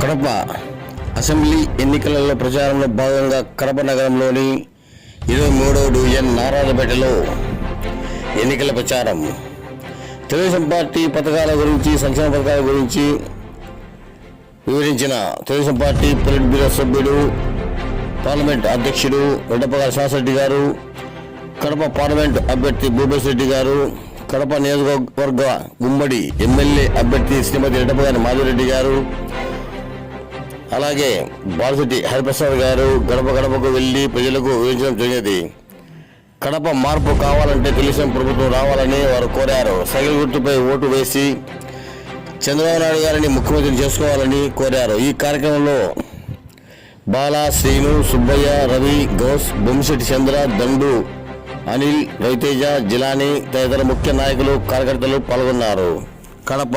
Kadapa assembly ఎన్నికలలో ప్రచారంలో భాగంగా కడప నగరంలోని ఇరవై మూడవ డివిజన్ నారాయణపేటలో ఎన్నికల ప్రచారం. తెలుగుదేశం పార్టీ పథకాల గురించి సంక్షేమ పథకాల గురించి వివరించిన తెలుగుదేశం పార్టీ పొలిట్ బ్యూరో సభ్యుడు పార్లమెంట్ అధ్యక్షుడు రెడ్డప్పగారి శాసరెడ్డి గారు కడప పార్లమెంట్ అభ్యర్థి భూపేశ్ రెడ్డి గారు కడప నియోజకవర్గ గుమ్మడి ఎమ్మెల్యే అభ్యర్థి శ్రీమతి రెడ్డప్పగారి మాధురెడ్డి గారు అలాగే బాలశెట్టి హరిప్రసాద్ గారు గడప గడపకు వెళ్ళి ప్రజలకు వివరించడం జరిగేది కడప మార్పు కావాలంటే తెలుగుదేశం ప్రభుత్వం రావాలని వారు కోరారు. సైకిల్ గుర్తుపై ఓటు వేసి చంద్రబాబు నాయుడు గారిని ముఖ్యమంత్రి చేసుకోవాలని కోరారు. ఈ కార్యక్రమంలో బాలా శ్రీను సుబ్బయ్య రవి గౌస్ బొమ్మిశెట్టి చంద్ర దండు అనిల్ రవితేజ జిలాని తదితర ముఖ్య నాయకులు కార్యకర్తలు పాల్గొన్నారు. కడప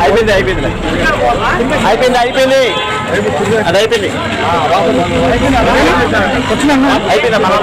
అయిపోయింది అయిపోయింది అయిపోయింది అయిపోయింది అది అయిపోయింది అయిపోయింది అలా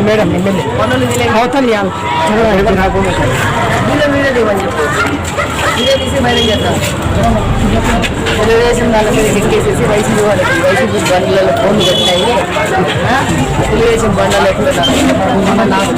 మేడం ఎమ్మెల్యే. అవతల తెలుగుదేశం వాళ్ళ మీద ఎక్కేసేసి వైసీపీ వాళ్ళకి వైసీపీ బండ్లలో ఫోన్లు పెట్టినాయి? తెలుగుదేశం బండ్లలో ఎక్కుతున్నారు నాకు